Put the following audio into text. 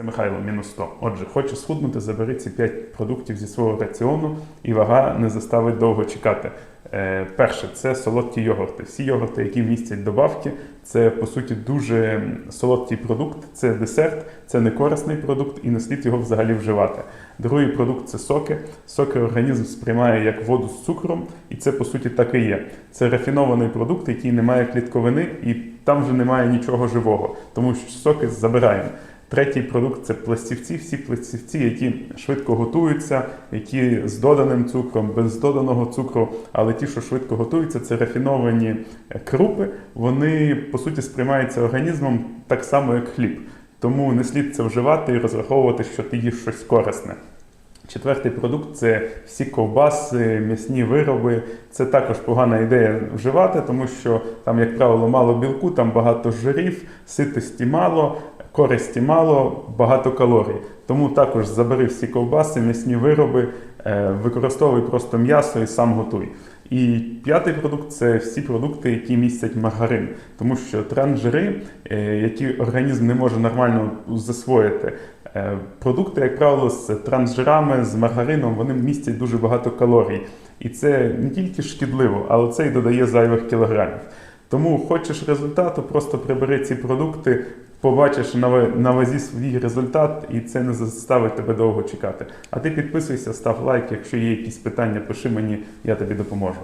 Це Михайло, мінус 100. Отже, хочеш схуднути, забери ці 5 продуктів зі свого раціону, і вага не заставить довго чекати. Е, перше, це солодкі йогурти. Всі йогурти, які містять добавки, це по суті дуже солодкий продукт, це десерт, це не корисний продукт і не слід його взагалі вживати. Другий продукт це соки. Соки організм сприймає як воду з цукром, і це по суті так і є. Це рафінований продукт, який не має клітковини, і там вже немає нічого живого, тому що соки забираємо. Третій продукт це пластівці, всі пластівці, які швидко готуються, які з доданим цукром, без доданого цукру, але ті, що швидко готуються, це рафіновані крупи. Вони по суті сприймаються організмом так само, як хліб. Тому не слід це вживати і розраховувати, що ти їш щось корисне. Четвертий продукт це всі ковбаси, м'ясні вироби. Це також погана ідея вживати, тому що там, як правило, мало білку, там багато жирів, ситості мало, користі мало, багато калорій. Тому також забери всі ковбаси, м'ясні вироби, е, використовуй просто м'ясо і сам готуй. І п'ятий продукт це всі продукти, які містять маргарин, тому що трансжири, е, які організм не може нормально засвоїти. Е, Продукти, як правило, з трансжирами, з маргарином, вони містять дуже багато калорій. І це не тільки шкідливо, але це й додає зайвих кілограмів. Тому хочеш результату, просто прибери ці продукти, побачиш на вазі свій результат, і це не заставить тебе довго чекати. А ти підписуйся, став лайк. Якщо є якісь питання, пиши мені, я тобі допоможу.